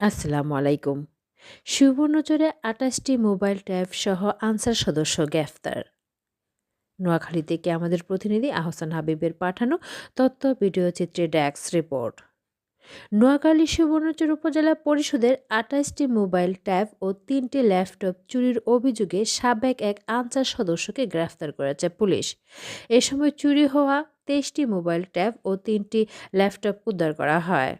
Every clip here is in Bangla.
আসসালামু আলাইকুম। সুবর্ণচরে আটাশটি মোবাইল ট্যাব সহ আনসার সদস্য গ্রেফতার। নোয়াখালী থেকে আমাদের প্রতিনিধি আহসান হাবিবের পাঠানো তথ্য ভিডিও চিত্রে ড্যাক্স রিপোর্ট? নোয়াখালী সুবর্ণচর উপজেলা পরিষদের আটাশটি মোবাইল ট্যাব ও তিনটি ল্যাপটপ চুরির অভিযোগে সাবেক এক আনসার সদস্যকে গ্রেফতার করেছে পুলিশ। এ সময় চুরি হওয়া তেইশটি মোবাইল ট্যাব ও তিনটি ল্যাপটপ উদ্ধার করা হয়।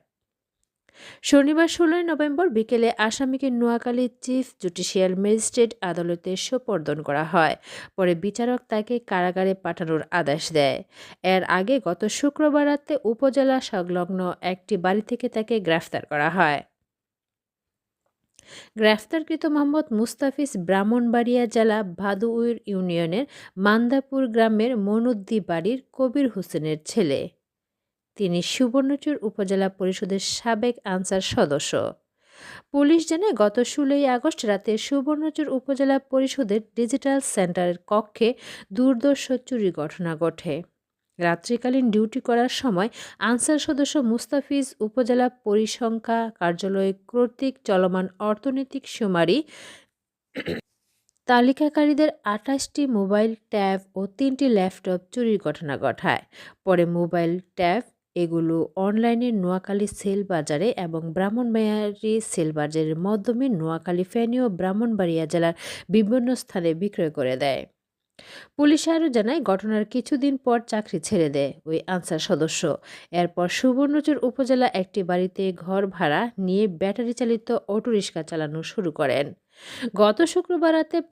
শনিবার ষোলোই নভেম্বর বিকেলে আসামিকে নোয়াখালী চিফ জুডিশিয়াল ম্যাজিস্ট্রেট আদালতে সোপর্দন করা হয়। পরে বিচারক তাকে কারাগারে পাঠানোর আদেশ দেয়। এর আগে গত শুক্রবার রাতে উপজেলা সংলগ্ন একটি বাড়ি থেকে তাকে গ্রেফতার করা হয়। গ্রেফতারকৃত মোহাম্মদ মুস্তাফিজ ব্রাহ্মণবাড়িয়া জেলা ভাদুউর ইউনিয়নের মান্দাপুর গ্রামের মনুদ্দি বাড়ির কবির হোসেনের ছেলে। তিনি সুবর্ণচুর উপজেলা পরিষদের সাবেক আনসার সদস্য। পুলিশ জানায় গত ষোলোই আগস্ট রাতে সুবর্ণচুর উপজেলা পরিষদের ডিজিটাল সেন্টারের কক্ষে দুর্দর্শ চুরি ঘটনা ঘটে। রাত্রিকালীন ডিউটি করার সময় আনসার সদস্য মুস্তাফিজ উপজেলা পরিসংখ্যা কার্যালয় কর্তৃক চলমান অর্থনৈতিক শুমারি তালিকাকারীদের আঠাশটি মোবাইল ট্যাব ও তিনটি ল্যাপটপ চুরির ঘটনা ঘটায়। পরে মোবাইল ট্যাব এগুলো অনলাইনে নোয়াখালী সেল বাজারে এবং ব্রাহ্মণবাড়িয়ারি সেল বাজারের মাধ্যমে নোয়াখালী ফেনী ও ব্রাহ্মণবাড়িয়া জেলার বিভিন্ন স্থানে বিক্রয় করে দেয়। পুলিশ আরও জানায়, ঘটনার কিছুদিন পর চাকরি ছেড়ে দেয় ওই আনসার সদস্য। এরপর সুবর্ণচর উপজেলা একটি বাড়িতে ঘর ভাড়া নিয়ে ব্যাটারি চালিত অটোরিকশা চালানো শুরু করেন। গত শুক্রবার রাতে